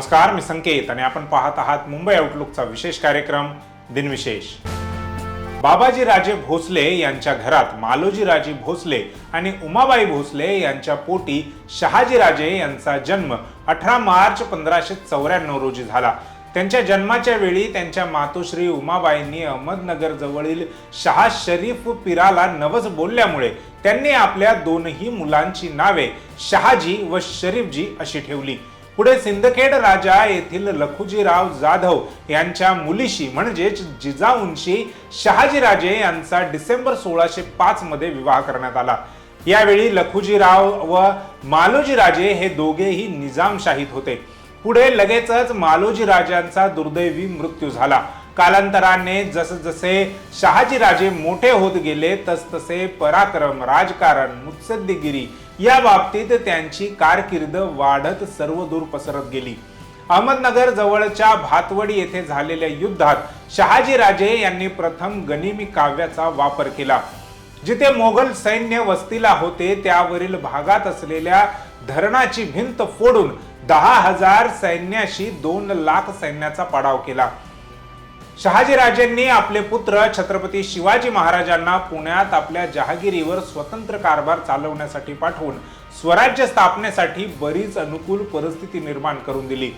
नमस्कार मी संकेत आणि आपण पाहत आहात मुंबई आउटलुकचा विशेष कार्यक्रम दिनविशेष बाबाजी राजे भोसले यांच्या घरात मालोजी राजे भोसले आणि उमाबाई भोसले यांच्या पोटी शहाजी राजे यांचा जन्म अठरा मार्च पंधराशे चौऱ्याण्णव रोजी झाला. त्यांच्या जन्माच्या वेळी त्यांच्या मातोश्री उमाबाईंनी अहमदनगर जवळील शहा शरीफ पिराला नवस बोलल्यामुळे त्यांनी आपल्या दोनही मुलांची नावे शहाजी व शरीफजी अशी ठेवली. पुढे सिंदखेड राजा येथील लखुजीराव जाधव यांच्या मुलीशी म्हणजेच जिजाऊंशी शहाजीराजे यांचा डिसेंबर सोळाशे पाच मध्ये विवाह करण्यात आला. यावेळी लखुजीराव व मालोजीराजे हे दोघेही निजामशाहीत होते. पुढे लगेचच मालोजी राजांचा दुर्दैवी मृत्यू झाला. कालांतराने जसजसे शहाजीराजे मोठे होत गेले तसतसे पराक्रम राजकारण मुत्सद्दीगिरी या बाबतीत त्यांची कारकीर्द वाढत सर्वदूर पसरत गेली. अहमदनगर जवळच्या भातवडी येथे झालेल्या युद्धात शहाजीराजे यांनी प्रथम गनिमी काव्याचा वापर केला. जिथे मोगल सैन्य वस्तीला होते त्यावरील भागात असलेल्या धरणाची भिंत फोडून दहा हजार सैन्याशी दोन लाख सैन्याचा पाडाव केला. शहाजीराजेंनी आपले पुत्र छत्रपती शिवाजी महाराजांना पुण्यात आपल्या जहागिरीवर स्वतंत्र कारभार चालवण्यासाठी पाठवून स्वराज्य स्थापनेसाठी बरीच अनुकूल परिस्थिती निर्माण करून दिली.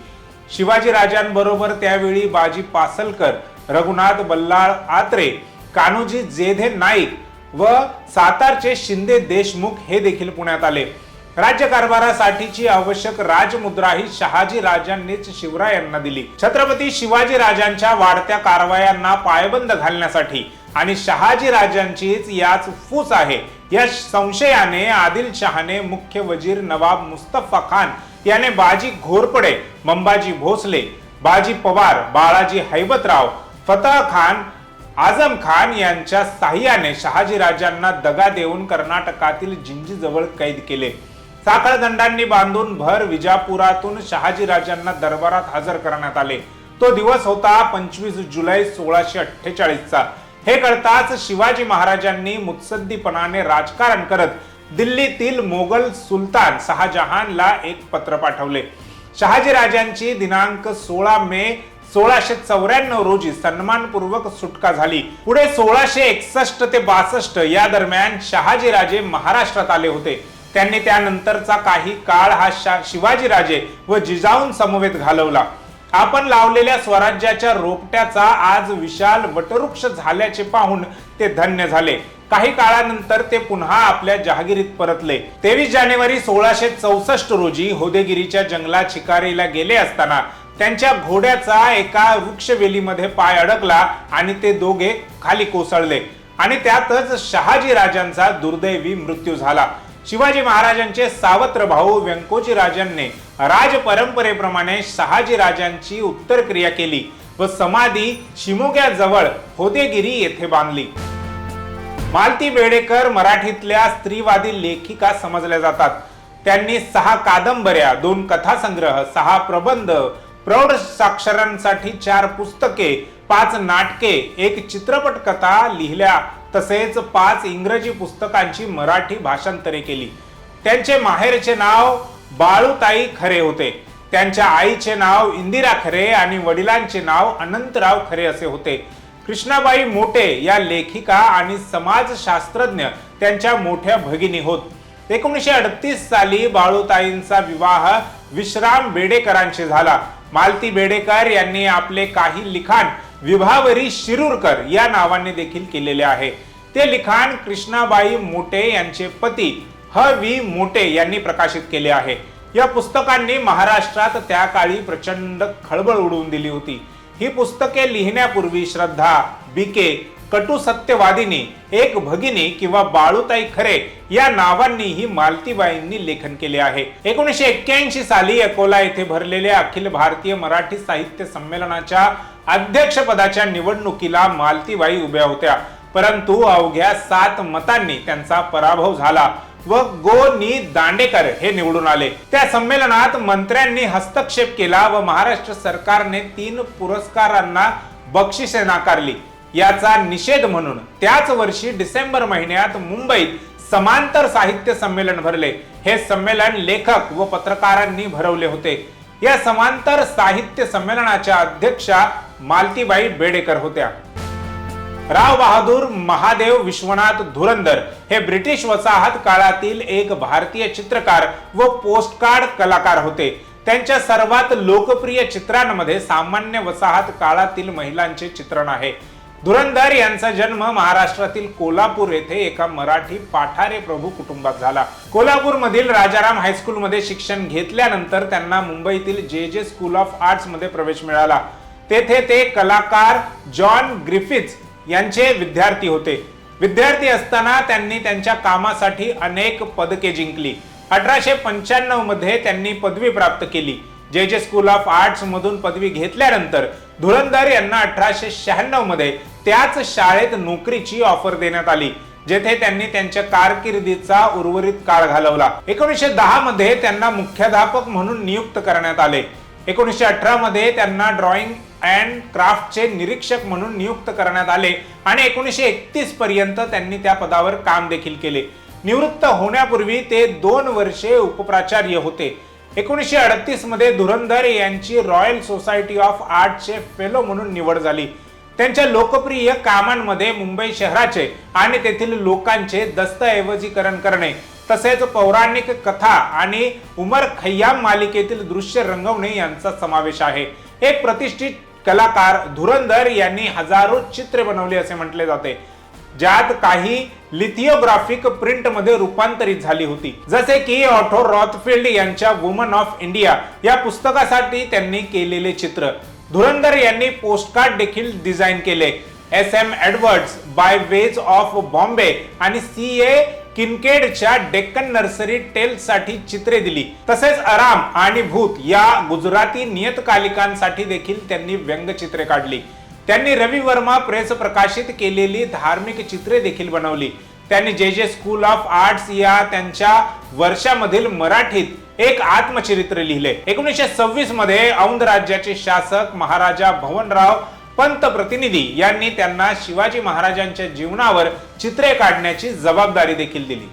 शिवाजी राजांबरोबर त्यावेळी बाजी पासलकर रघुनाथ बल्लाळ आत्रे कान्होजी जेधे नाईक व सातारचे शिंदे देशमुख हे देखील पुण्यात आले. राज्यकारभारासाठीची आवश्यक राजमुद्रा ही शहाजी राजांनीच शिवरायांना दिली. छत्रपती शिवाजी राजांच्या वाढत्या कारवायांना पायबंद घालण्यासाठी आणि शहाजी राजांचीच याच फूस आहे. या संशयाने आदिलशहाने मुख्य वजीर नवाब मुस्तफा खान याने बाजी घोरपडे मंबाजी भोसले बाजी पवार बाळाजी हैबतराव फतह खान आझम खान यांच्या साह्याने शहाजी राजांना दगा देऊन कर्नाटकातील जिंजीजवळ कैद केले. साखळदंडांनी बांधून भर विजापुरातून शहाजी राजांना दरबारात हजर करण्यात आले. तो दिवस होता पंचवीस जुलै सोळाशे अठ्ठेचाळीसचा. हे कळताच शिवाजी महाराजांनी मुत्सद्दीपणाने राजकारण करत दिल्लीतील मोगल सुलतान शहाजहानला एक पत्र पाठवले. शहाजी राजांची दिनांक सोळा मे सोळाशे चौऱ्याण्णव रोजी सन्मानपूर्वक सुटका झाली. पुढे सोळाशे एकसष्ट ते बासष्ट या दरम्यान शहाजीराजे महाराष्ट्रात आले होते. त्यांनी त्यानंतरचा काही काळ हा शा शिवाजीराजे व जिजाऊन समवेत घालवला. आपण लावलेल्या स्वराज्याच्या रोपट्याचा आज विशाल वटवृक्ष झाल्याचे पाहून ते धन्य झाले. काही काळानंतर ते पुन्हा आपल्या जहागिरीत परतले. तेवीस जानेवारी सोळाशे चौसष्ट रोजी होदेगिरीच्या जंगलात शिकारीला गेले असताना त्यांच्या घोड्याचा एका वृक्षवेलीमध्ये पाय अडकला आणि ते दोघे खाली कोसळले आणि त्यातच शहाजी राजांचा दुर्दैवी मृत्यू झाला. शिवाजी महाराजांचे सावत्र भाऊ व्यंकोजी राजांनी राज परंपरेप्रमाणे शहाजी राजांची उत्तर क्रिया केली व समाधी शिमोग्याजवळ होदेगिरी येथे बांधली. मालती बेडेकर मराठीतल्या स्त्रीवादी लेखिका समजल्या जातात. त्यांनी सहा कादंबऱ्या दोन कथासंग्रह सहा प्रबंध प्रौढ साक्षरांसाठी चार पुस्तके पाच नाटके एक चित्रपट कथा लिहिल्या. तसेच पाच इंग्रजी पुस्तकांची मराठी भाषांतरे केली. त्यांचे माहेरचे नाव बाळूताई खरे होते. त्यांच्या आईचे नाव इंदिरा खरे आणि वडिलांचे नाव अनंतराव खरे असे होते. कृष्णाबाई मोटे या लेखिका आणि समाजशास्त्रज्ञ त्यांच्या मोठ्या भगिनी होत. एकोणीसशे अडतीस साली बाळूताईंचा विवाह विश्राम बेडेकरांशी झाला. मालती बेडेकर यांनी आपले काही लिखाण विभावरी शिरूरकर या नावाने देखील केलेले आहे. ते लिखाण कृष्णाबाई मोटे यांचे पती ह. व्ही मोटे यांनी प्रकाशित केले आहे. या पुस्तकांनी महाराष्ट्रात त्या काळी प्रचंड खळबळ उडवून दिली होती. ही पुस्तके लिहिण्यापूर्वी श्रद्धा बिके कटू सत्यवादिनी एक भगिनी किंवा बाळूताई खरे या नावांनीही मालतीबाईंनी लेखन केले आहे. एकोणीसशे एक्क्याऐंशी साली अकोला येथे भरलेल्या अखिल भारतीय मराठी साहित्य संमेलनाच्या अध्यक्षपदाच्या निवडणुकीला मालतीबाई उभ्या होत्या. परंतु अवघ्या सात मतांनी त्यांचा पराभव झाला व गो नी दांडेकर हे निवडून आले. त्या संमेलनात मंत्र्यांनी हस्तक्षेप केला व महाराष्ट्र सरकारने तीन पुरस्कारांना बक्षिसे नाकारली. याचा निषेध म्हणून त्याच वर्षी डिसेंबर महिन्यात मुंबईत समांतर साहित्य संमेलन भरले. हे संमेलन लेखक व पत्रकारांनी भरवले होते. या समांतर साहित्य संमेलनाच्या अध्यक्षा मालतीबाई बेडेकर होत्या. राव बहादूर महादेव विश्वनाथ धुरंधर हे ब्रिटिश वसाहत काळातील एक भारतीय चित्रकार व पोस्टकार्ड कलाकार होते. त्यांच्या सर्वात लोकप्रिय चित्रांमध्ये सामान्य वसाहत काळातील महिलांचे चित्रण आहे. धुरंधर यांचा जन्म महाराष्ट्रातील कोल्हापूर येथे एका मराठी पाठारे प्रभू कुटुंबात झाला. कोल्हापूरमधील राजाराम हायस्कूलमध्ये शिक्षण घेतल्यानंतर त्यांना मुंबईतील जे जे स्कूल ऑफ आर्ट्समध्ये प्रवेश मिळाला. तेथे ते कलाकार जॉन ग्रिफिथ्स यांचे विद्यार्थी होते. विद्यार्थी असताना त्यांनी त्यांच्या कामासाठी अनेक पदके जिंकली. अठराशे पंच्याण्णवमध्ये त्यांनी पदवी प्राप्त केली. जे जे स्कूल ऑफ आर्ट्स मधून पदवी घेतल्यानंतर धुरंधर यांना अठराशे शहाण्णवमध्ये त्याच शाळेत नोकरीची ऑफर देण्यात आली जेथे त्यांनी त्यांच्या कारकिर्दीचा उर्वरित काळ घालवला. एकोणीसशे दहा मध्ये त्यांना मुख्याध्यापक म्हणून नियुक्त करण्यात आले. एकोणीसशे अठरा मध्ये त्यांना ड्रॉइंग अँड क्राफ्टचे निरीक्षक म्हणून नियुक्त करण्यात आले आणि एकोणीसशे एकतीस पर्यंत त्यांनी त्या पदावर काम देखील केले. निवृत्त होण्यापूर्वी ते दोन वर्षे उपप्राचार्य होते. एकोणीसशे अडतीसमध्ये धुरंधर यांची रॉयल सोसायटी ऑफ आर्टचे फेलो म्हणून निवड झाली. त्यांच्या लोकप्रिय कामांमध्ये मुंबई शहराचे आणि तेथील लोकांचे दस्तऐवजीकरण करणे तसेच पौराणिक कथा आणि उमर खय्याम मालिकेतील दृश्य रंगवणे यांचा समावेश आहे. एक प्रतिष्ठित कलाकार धुरंधर यांनी हजारो चित्रे बनवली असे म्हटले जाते. ज्यात काही लिथिओग्राफिक प्रिंटमध्ये रूपांतरित झाली होती. जसे की ऑटो रॉथफिल्ड यांच्या वुमन ऑफ इंडिया या पुस्तकासाठी त्यांनी केलेले चित्र. धुरंधर यांनी पोस्टकार्ड देखील डिझाईन केले. S M Edwards byways of Bombay आणि सी ए किनकेडच्या डेक्कन नर्सरी टेल्ससाठी चित्रे दिली. तसेच आराम आणि भूत या गुजराती नियतकालिकांसाठी देखील त्यांनी व्यंगचित्रे काढली. त्यांनी रवी वर्मा प्रेस प्रकाशित केलेली धार्मिक चित्रे देखील बनवली. त्यांनी जे जे स्कूल ऑफ आर्ट्स या त्यांच्या वर्षामधील मराठीत एक आत्मचरित्र लिहिले. एकोणीसशे सव्वीसमध्ये औंध राज्याचे शासक महाराजा भवनराव पंत प्रतिनिधी यांनी त्यांना शिवाजी महाराजांच्या जीवनावर चित्रे काढण्याची जबाबदारी देखील दिली.